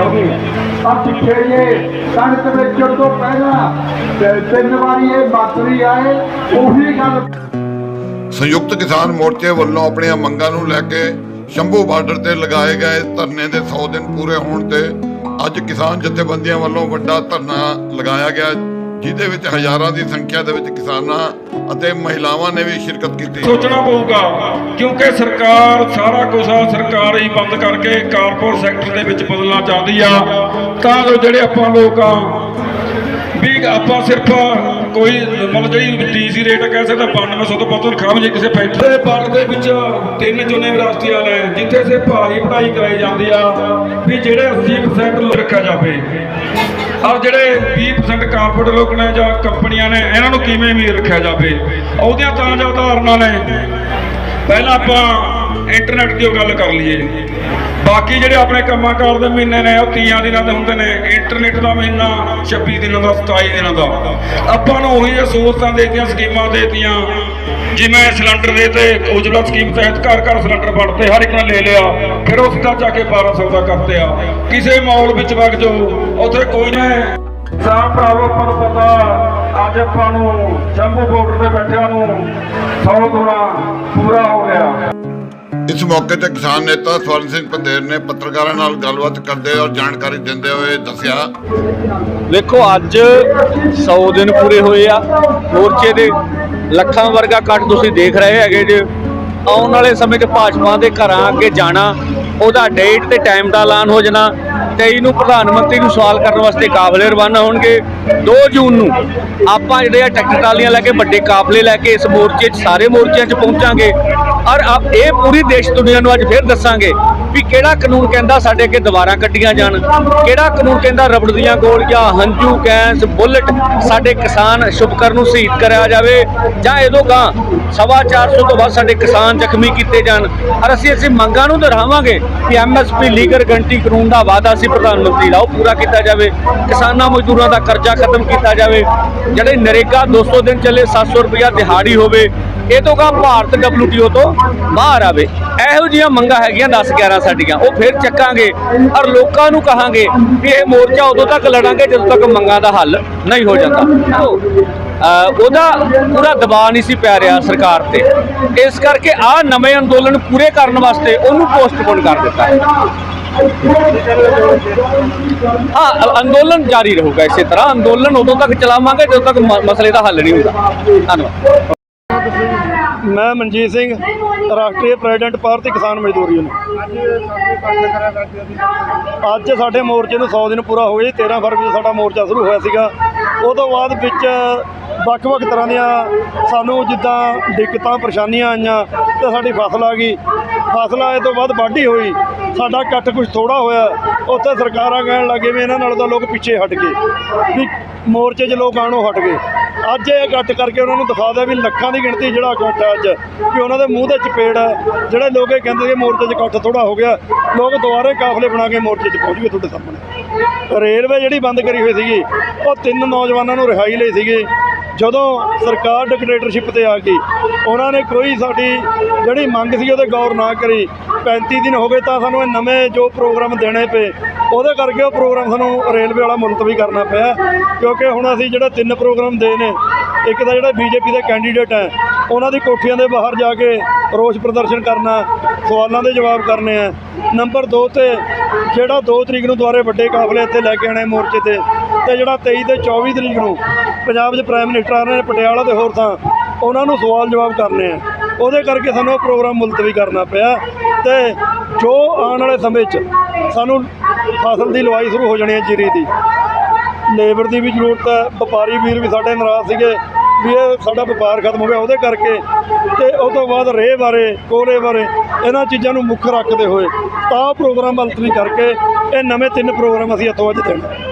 ਆ ਪਿੱਛੇ ਜੇ ਕਣਕ ਵੇਚਣ ਤੋਂ ਪਹਿਲਾਂ ਤਿੰਨ ਵਾਰੀ ਇਹ ਮੰਤਰੀ ਆਏ, ਉਹੀ ਗੱਲ ਸੰਯੁਕਤ ਕਿਸਾਨ ਮੋਰਚੇ ਵੱਲੋਂ ਆਪਣੀਆਂ ਮੰਗਾਂ ਨੂੰ ਲੈ ਕੇ ਸ਼ੰਭੂ ਬਾਰਡਰ ਤੇ ਲਗਾਏ ਗਏ ਧਰਨੇ ਦੇ 100 ਦਿਨ ਪੂਰੇ ਹੋਣ ਤੇ ਅੱਜ ਕਿਸਾਨ ਜਥੇਬੰਦੀਆਂ ਵੱਲੋਂ ਵੱਡਾ ਧਰਨਾ ਲਗਾਇਆ ਗਿਆ। ਜਿਹਦੇ ਵਿੱਚ ਹਜ਼ਾਰਾਂ ਦੀ ਸੰਖਿਆ ਦੇ ਵਿੱਚ ਕਿਸਾਨਾਂ ਅਤੇ ਮਹਿਲਾਵਾਂ ਨੇ ਵੀ ਸ਼ਿਰਕਤ ਕੀਤੀ। ਸੋਚਣਾ ਪਊਗਾ, ਕਿਉਂਕਿ ਸਰਕਾਰ, ਸਾਰਾ ਕੁਝ ਆ, ਸਰਕਾਰ ਹੀ ਬੰਦ ਕਰਕੇ ਕਾਰਪੋਰੇਟ ਸੈਕਟਰ ਦੇ ਵਿੱਚ ਬਦਲਣਾ ਚਾਹੁੰਦੀ ਆ। ਤਾਂ ਜੋ ਜਿਹੜੇ ਆਪਾਂ ਲੋਕ ਆ, ਵੀ ਆਪਾਂ ਸਿਰਫ ਕੋਈ ਮਤਲਬ ਜਿਹੜੀ ਡੀਸੀ ਰੇਟ ਕਹਿ ਸਕਦਾ 9200 ਤੋਂ ਵੱਧ ਤਨਖਾਹ ਜੇ ਕਿਸੇ ਫੈਕਟਰੀ ਦੇ ਬਾਗ ਦੇ ਵਿੱਚ ਤਿੰਨ ਯੂਨੀਵਰਸਿਟੀਆਂ ਨੇ ਜਿੱਥੇ ਸੇ ਭਾਰੀ ਪੜ੍ਹਾਈ ਕਰਾਈ ਜਾਂਦੀ ਆ, ਵੀ ਜਿਹੜੇ 80% ਰੱਖਿਆ ਜਾਵੇ। ਔਰ ਜਿਹੜੇ 20% ਕਾਰਪੋਰੇਟ ਲੋਕ ਨੇ ਜਾਂ ਕੰਪਨੀਆਂ ਨੇ, ਇਹਨਾਂ ਨੂੰ ਕਿਵੇਂ ਵੀ ਰੱਖਿਆ ਜਾਵੇ? ਉਹਦੀਆਂ ਤਾਂ ਜਾਂ ਉਦਾਹਰਨਾਂ ਨੇ, ਪਹਿਲਾਂ ਆਪਾਂ ਇੰਟਰਨੈਟ ਦੀ ਉਹ ਗੱਲ ਕਰ ਲਈਏ। ਬਾਕੀ ਜਿਹੜੇ ਆਪਣੇ ਕੰਮਾਂ ਕਾਰ ਦੇ ਮਹੀਨੇ ਨੇ, ਉਹ 30 ਦਿਨਾਂ ਦੇ ਹੁੰਦੇ ਨੇ। ਇੰਟਰਨੈਟ ਦਾ ਮਹੀਨਾ 26 ਦਿਨਾਂ ਦਾ 27 ਦਿਨਾਂ ਦਾ। ਆਪਾਂ ਨੂੰ ਉਹੀ ਇਹ ਸਹੂਲਤਾਂ ਦੇਤੀਆਂ, ਸਕੀਮਾਂ ਦੇਤੀਆਂ। ਜਿਵੇਂ ਸਿਲੰਡਰ ਦੇ ਤੇ ਉਜਲਾ ਸਕੀਮ ਤਹਿਤ ਘਰ ਘਰ ਸਿਲੰਡਰ ਵੰਡਤੇ ਹਰ ਇੱਕ ਨੇ ਲੈ ਲਿਆ ਫਿਰ ਉਸ ਦਾ ਜਾ ਕੇ 1200 ਦਾ ਕਰਤੇ ਆ। ਕਿਸੇ ਮਾਲ ਵਿੱਚ ਵਗ ਜਾਓ ਉੱਥੇ ਕੋਈ ਨਾ ਸਾਹ ਭਰਾਵੋ ਆਪਾਂ ਨੂੰ ਪਤਾ ਅੱਜ ਆਪਾਂ ਨੂੰ ਜੰਬੂ ਬਾਰਡਰ ਤੇ ਬੈਠਿਆਂ ਨੂੰ 100 ਗੁਣਾ ਪੂਰਾ ਹੋ ਗਿਆ। ਇਸ ਮੌਕੇ ਤੇ ਕਿਸਾਨ ਨੇਤਾ ਸਵਰਨ ਸਿੰਘ ਪੰਦੇਰ ਨੇ ਪੱਤਰਕਾਰਾਂ ਨਾਲ ਗੱਲਬਾਤ ਕਰਦੇ ਔਰ ਜਾਣਕਾਰੀ ਦਿੰਦੇ ਹੋਏ ਦੱਸਿਆ। ਵੇਖੋ ਅੱਜ 100 ਦਿਨ ਪੂਰੇ ਹੋਏ ਆ ਮੋਰਚੇ ਦੇ ਲੱਖਾਂ ਵਰਗਾ ਕੱਟ ਤੁਸੀਂ ਦੇਖ ਰਹੇ ਹੈਗੇ ਜੇ। ਆਉਣ ਵਾਲੇ ਸਮੇਂ 'ਚ ਭਾਜਪਾ ਦੇ ਘਰਾਂ ਅੱਗੇ ਜਾਣਾ, ਉਹਦਾ ਡੇਟ ਤੇ ਟਾਈਮ ਦਾ ਐਲਾਨ ਹੋ ਜਾਣਾ 23 ਨੂੰ ਪ੍ਰਧਾਨ ਮੰਤਰੀ ਨੂੰ ਸਵਾਲ ਕਰਨ ਵਾਸਤੇ ਕਾਫਲੇ ਰਵਾਨਾ ਹੋਣਗੇ। 2 ਜੂਨ ਨੂੰ ਆਪਾਂ ਜਿਹੜੇ ਆ ਟਰੈਕਟਰ ਟਰਾਲੀਆਂ ਲੈ ਕੇ ਵੱਡੇ ਕਾਫਲੇ ਲੈ ਕੇ ਇਸ ਮੋਰਚੇ 'ਚ, ਸਾਰੇ ਮੋਰਚਿਆਂ 'ਚ ਪਹੁੰਚਾਂਗੇ। ਔਰ ਇਹ ਪੂਰੀ ਦੇਸ਼ ਦੁਨੀਆ ਨੂੰ ਅੱਜ ਫੇਰ ਦੱਸਾਂਗੇ ਵੀ ਕਿਹੜਾ ਕਾਨੂੰਨ ਕਹਿੰਦਾ ਸਾਡੇ ਅੱਗੇ ਦੁਬਾਰਾ ਕੱਢੀਆਂ ਜਾਣ, ਕਿਹੜਾ ਕਾਨੂੰਨ ਕਹਿੰਦਾ ਰਬੜ ਦੀਆਂ ਗੋਲੀਆਂ, ਹੰਝੂ, ਗੈਸ, ਬੁਲਟ ਸਾਡੇ ਕਿਸਾਨ ਸ਼ੁਭਕਰ ਨੂੰ ਸ਼ਹੀਦ ਕਰਿਆ ਜਾਵੇ ਜਾਂ ਇਹਦੋਂ ਗਾਂ ਸਵਾ 400 ਤੋਂ ਵੱਧ ਸਾਡੇ ਕਿਸਾਨ ਜ਼ਖਮੀ ਕੀਤੇ ਜਾਣ। ਔਰ ਅਸੀਂ ਅਸੀਂ ਮੰਗਾਂ ਨੂੰ ਦੁਹਰਾਵਾਂਗੇ ਕਿ ਐਮਐਸਪੀ ਲੀਗਲ ਗਰੰਟੀ ਕਾਨੂੰਨ ਦਾ ਵਾਅਦਾ ਸੀ ਪ੍ਰਧਾਨ ਮੰਤਰੀ ਦਾ ਉਹ ਪੂਰਾ ਕੀਤਾ ਜਾਵੇ, ਕਿਸਾਨਾਂ ਮਜ਼ਦੂਰਾਂ ਦਾ ਕਰਜ਼ਾ ਖਤਮ ਕੀਤਾ ਜਾਵੇ, ਜਿਹੜੇ ਨਰੇਗਾ 200 ਦਿਨ ਚੱਲੇ 700 ਰੁਪਇਆ ਦਿਹਾੜੀ ਹੋਵੇ ਇਹ ਤੋਂ ਗਾ ਭਾਰਤ WTO ਤੋਂ ਬਾਹਰ ਆਵੇ। ਇਹੋ ਜਿਹੀਆਂ ਮੰਗਾਂ ਹੈਗੀਆਂ 10 11 ਸਾਡੀਆਂ। ਉਹ ਫਿਰ ਚੱਕਾਂਗੇ ਔਰ ਲੋਕਾਂ ਨੂੰ ਕਹਾਂਗੇ ਕਿ ਇਹ ਮੋਰਚਾ ਉਦੋਂ ਤੱਕ ਲੜਾਂਗੇ ਜਦੋਂ ਤੱਕ ਮੰਗਾਂ ਦਾ ਹੱਲ ਨਹੀਂ ਹੋ ਜਾਂਦਾ। ਉਹਦਾ ਪੂਰਾ ਦਬਾਅ ਨਹੀਂ ਸੀ ਪੈ ਰਿਹਾ ਸਰਕਾਰ ਤੇ। ਇਸ ਕਰਕੇ ਆ ਨਵੇਂ ਅੰਦੋਲਨ ਪੂਰੇ ਕਰਨ ਵਾਸਤੇ ਉਹਨੂੰ ਪੋਸਟਪੋਨ ਕਰ ਦਿੱਤਾ ਹਾਂ। ਅੰਦੋਲਨ ਜਾਰੀ ਰਹੂਗਾ ਇਸੇ ਤਰ੍ਹਾਂ। ਅੰਦੋਲਨ ਉਦੋਂ ਤੱਕ ਚਲਾਵਾਂਗੇ ਜਦੋਂ ਤੱਕ ਮਸਲੇ ਦਾ ਹੱਲ ਨਹੀਂ ਹੁੰਦਾ। ਧੰਨਵਾਦ। ਮੈਂ ਮਨਜੀਤ ਸਿੰਘ, ਰਾਸ਼ਟਰੀ ਪ੍ਰੈਜ਼ੀਡੈਂਟ ਭਾਰਤੀ ਕਿਸਾਨ ਮਜ਼ਦੂਰ ਯੂਨੀਅਨ। ਅੱਜ ਸਾਡੇ ਮੋਰਚੇ ਨੂੰ 100 ਦਿਨ ਪੂਰਾ ਹੋ ਗਿਆ ਜੀ 13 ਫਰਵਰੀ ਨੂੰ ਸਾਡਾ ਮੋਰਚਾ ਸ਼ੁਰੂ ਹੋਇਆ ਸੀਗਾ। ਉਹ ਤੋਂ ਬਾਅਦ ਵਿੱਚ ਵੱਖ-ਵੱਖ ਤਰ੍ਹਾਂ ਦੀਆਂ ਸਾਨੂੰ ਜਿੱਦਾਂ ਦਿੱਕਤਾਂ, ਪਰੇਸ਼ਾਨੀਆਂ ਆਈਆਂ, ਤੇ ਸਾਡੀ ਫਸਲ ਆ ਗਈ। ਫਸਲ ਆਏ ਤੋਂ ਬਾਅਦ ਵਾਢੀ ਹੋਈ। ਸਾਡਾ ਇਕੱਠ ਕੁਝ ਥੋੜਾ ਹੋਇਆ। ਉੱਥੇ ਸਰਕਾਰਾਂ ਕਹਿਣ ਲੱਗੇ ਵੀ ਇਹਨਾਂ ਨਾਲ ਤਾਂ ਲੋਕ ਪਿੱਛੇ ਹਟ ਗਏ। ਵੀ ਮੋਰਚੇ 'ਚ ਲੋਕ ਆਣੋਂ ਹਟ ਗਏ। ਅੱਜ ਇਹ ਇਕੱਠ ਕਰਕੇ ਉਹਨਾਂ ਨੂੰ ਦਿਖਾ ਦਿਆ ਵੀ ਲੱਖਾਂ ਦੀ ਗਿਣਤੀ ਜਿਹੜਾ ਇਕੱਠ ਹੈ ਅੱਜ ਕਿ ਉਹਨਾਂ ਦੇ ਮੂੰਹ ਦੇ ਚਪੇੜ ਹੈ। ਜਿਹੜੇ ਲੋਕ ਇਹ ਕਹਿੰਦੇ ਕਿ ਮੋਰਚੇ 'ਚ ਇਕੱਠ ਥੋੜਾ ਹੋ ਗਿਆ, ਲੋਕ ਦੁਬਾਰੇ ਕਾਫਲੇ ਬਣਾ ਕੇ ਮੋਰਚੇ 'ਚ ਪਹੁੰਚ ਗਏ ਤੁਹਾਡੇ ਸਾਹਮਣੇ। ਰੇਲਵੇ ਜਿਹੜੀ ਬੰਦ ਕਰੀ ਹੋਈ ਸੀਗੀ, ਉਹ ਤਿੰਨ ਨੌਜਵਾਨਾਂ ਨੂੰ ਰਿਹਾਈ ਲਈ ਸੀਗੀ। ਜਦੋਂ ਸਰਕਾਰ ਡਿਕਟੇਟਰਸ਼ਿਪ ਤੇ ਆ ਗਈ, ਉਹਨਾਂ ਨੇ ਕੋਈ ਸਾਡੀ ਜਿਹੜੀ ਮੰਗ ਸੀ ਉਹਦੇ ਗੌਰ ਨਾ ਕਰੀ। 35 ਦਿਨ ਹੋ ਗਏ ਤਾਂ ਸਾਨੂੰ ਇਹ ਨਵੇਂ ਜੋ ਪ੍ਰੋਗਰਾਮ ਦੇਣੇ ਪਏ, ਉਹਦੇ ਕਰਕੇ ਉਹ ਪ੍ਰੋਗਰਾਮ ਸਾਨੂੰ ਰੇਲਵੇ ਵਾਲਾ ਮੁਲਤਵੀ ਕਰਨਾ ਪਿਆ। ਕਿਉਂਕਿ ਹੁਣ ਅਸੀਂ ਜਿਹੜਾ ਤਿੰਨ ਪ੍ਰੋਗਰਾਮ ਦੇ ਨੇ, ਇੱਕ ਤਾਂ ਜਿਹੜਾ ਬੀਜੇਪੀ ਦੇ ਕੈਂਡੀਡੇਟ ਹੈ, ਉਹਨਾਂ ਦੀ ਕੋਠੀਆਂ ਦੇ ਬਾਹਰ ਜਾ ਕੇ ਰੋਸ ਪ੍ਰਦਰਸ਼ਨ ਕਰਨਾ, ਸਵਾਲਾਂ ਦੇ ਜਵਾਬ ਕਰਨੇ ਆ। ਨੰਬਰ 2 ਤੇ ਜਿਹੜਾ 2 ਤਰੀਕ ਨੂੰ ਦੁਆਰੇ ਵੱਡੇ ਕਾਫਲੇ ਇੱਥੇ ਲੈ ਕੇ ਆਣੇ ਮੋਰਚੇ ਤੇ ਤੇ ਜਿਹੜਾ 23 ਤੇ 24 ਤਰੀਕ ਨੂੰ ਪੰਜਾਬ 'ਚ ਪ੍ਰਾਈਮ ਮਿਨਿਸਟਰ ਆ ਰਹੇ ਨੇ ਪਟਿਆਲਾ ਤੇ ਹੋਰ ਥਾਂ, ਉਹਨਾਂ ਨੂੰ ਸਵਾਲ ਜਵਾਬ ਕਰਨੇ ਆ। ਉਹਦੇ ਕਰਕੇ ਸਾਨੂੰ ਉਹ ਪ੍ਰੋਗਰਾਮ ਮੁਲਤਵੀ ਕਰਨਾ ਪਿਆ। ਤੇ ਜੋ ਆਉਣ ਵਾਲੇ ਸਮੇਂ 'ਚ ਸਾਨੂੰ ਫਸਲ ਦੀ ਲਵਾਈ ਸ਼ੁਰੂ ਹੋ ਜਾਣੀ ਹੈ ਜੀਰੀ ਦੀ। ਲੇਬਰ ਦੀ ਵੀ ਜ਼ਰੂਰਤ ਹੈ, ਵਪਾਰੀ ਵੀਰ ਵੀ ਸਾਡੇ ਨਾਰਾਜ਼ ਸੀਗੇ ਵੀ ਇਹ ਸਾਡਾ ਵਪਾਰ ਖਤਮ ਹੋ ਗਿਆ ਉਹਦੇ ਕਰਕੇ। ਤੇ ਉਸ ਤੋਂ ਬਾਅਦ ਰੇਹ ਬਾਰੇ, ਕੋਲੇ ਬਾਰੇ ਇਹਨਾਂ ਚੀਜ਼ਾਂ ਨੂੰ ਮੁੱਖ ਰੱਖਦੇ ਹੋਏ ਤਾਂ ਪ੍ਰੋਗਰਾਮ ਮੁਲਤਵੀ ਕਰਕੇ ਇਹ ਨਵੇਂ ਤਿੰਨ ਪ੍ਰੋਗਰਾਮ ਅਸੀਂ ਇੱਥੋਂ ਅੱਜ ਦੇਣਾ।